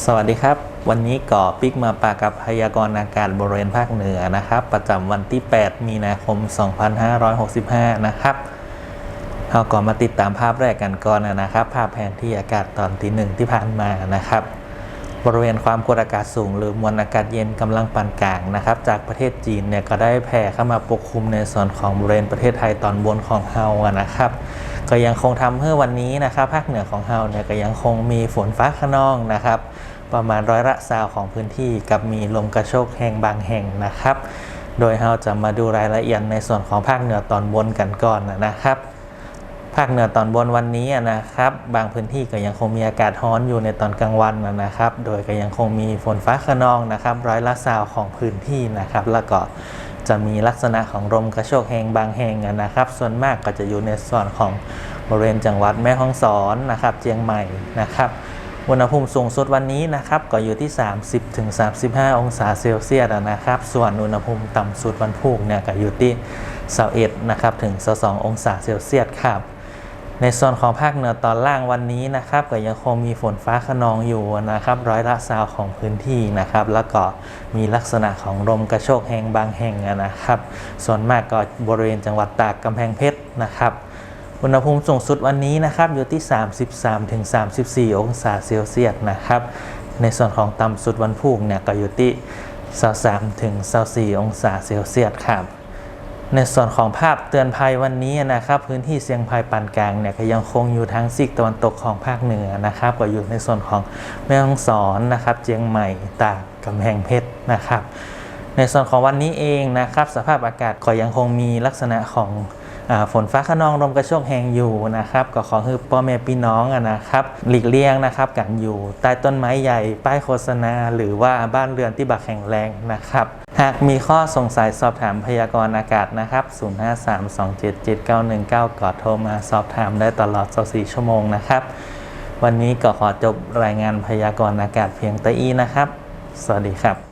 สวัสดีครับ วันนี้ก่อปิกมาปากับพยากรณ์อากาศบริเวณภาคเหนือนะครับ ประจำวันที่ 8 มีนาคม 2565 นะครับเราก่อนมาติดตามภาพแรกกันก่อนนะครับ ภาพแผนที่อากาศตอนที่หนึ่งที่ผ่านมานะครับ บริเวณความกดอากาศสูง หรือมวลอากาศเย็นกำลังปานกลางนะครับ จากประเทศจีนเนี่ยก็ได้แผ่เข้ามาปกคลุมในส่วนของบริเวณประเทศไทยตอนบนของเฮานะครับ ก็ยังคงทำให้วันนี้นะครับภาคเหนือของเฮาเนี่ยก็ยังคงมีฝนฟ้าขนองนะครับ ประมาณร้อยละซาวของพื้นที่กับมีลมกระโชกแห่งบางแห่งนะครับ โดยเราจะมาดูรายละเอียดในส่วนของภาคเหนือตอนบนกันก่อนนะครับภาคเหนือตอนบนวันนี้นะครับ บางพื้นที่ก็ยังคงมีอากาศร้อนอยู่ในตอนกลางวันนะครับ โดยก็ยังคงมีฝนฟ้าขนองนะครับ ร้อยละซาวของพื้นที่นะครับ แล้วก็ จะมีลักษณะของลมกระโชกแห่งบางแห่งนะครับ ส่วนมากก็จะอยู่ในส่วนของบริเวณจังหวัดแม่ฮ่องสอนนะครับเชียงใหม่นะครับอุณหภูมิสูงสุดวันนี้นะครับก็อยู่ที่ 30-35 องศาเซลเซียสนะครับ ส่วนอุณหภูมิต่ำสุดวันพุ่งเนี่ยก็อยู่ที่21นะครับถึง22องศาเซลเซียสครับ ในส่วนของภาคเหนือตอนล่างวันนี้นะครับก็ยังคงมีฝนฟ้าขนองอยู่นะครับร้อยละซาวของพื้นที่นะครับ แล้วก็มีลักษณะของลมกระโชกแห่งบางแห่งนะครับ ส่วนมากก็บริเวณจังหวัดตากกำแพงเพชรนะครับอุณหภูมิสูงสุดวันนี้นะครับอยู่ที่ 33-34 องศาเซลเซียสนะครับ ในส่วนของต่ำสุดวันพุธเนี่ยก็อยู่ที่ 23-24 องศาเซลเซียสครับ ในส่วนของภาพเตือนภัยวันนี้นะครับ พื้นที่เสี่ยงภัยปานกลางเนี่ยก็ยังคงอยู่ทางซีกตะวันตกของภาคเหนือนะครับ ก็อยู่ในส่วนของแม่ฮ่องสอนนะครับ เจียงใหม่ตากกำแพงเพชรนะครับ ในส่วนของวันนี้เองนะครับ สภาพอากาศก็ยังคงมีลักษณะของอฝนฟ้าขนองลมกระโชกแหงอยู่นะครับก็ขอให้พ่อแม่พี่น้องนะครับหลีกเลี่ยงนะครับการอยู่ใต้ต้นไม้ใหญ่ป้ายโฆษณา หรือว่าบ้านเรือนที่บักแข็งแรงนะครับ หากมีข้อสงสัยสอบถามพยากรณ์อากาศนะครับ 0532779199 กอโทรมาสอบถามได้ตลอด 24 ชั่วโมงนะครับ วันนี้ก็ขอจบรายงานพยากรณ์อากาศเพียงตะอี้นะครับ สวัสดีครับ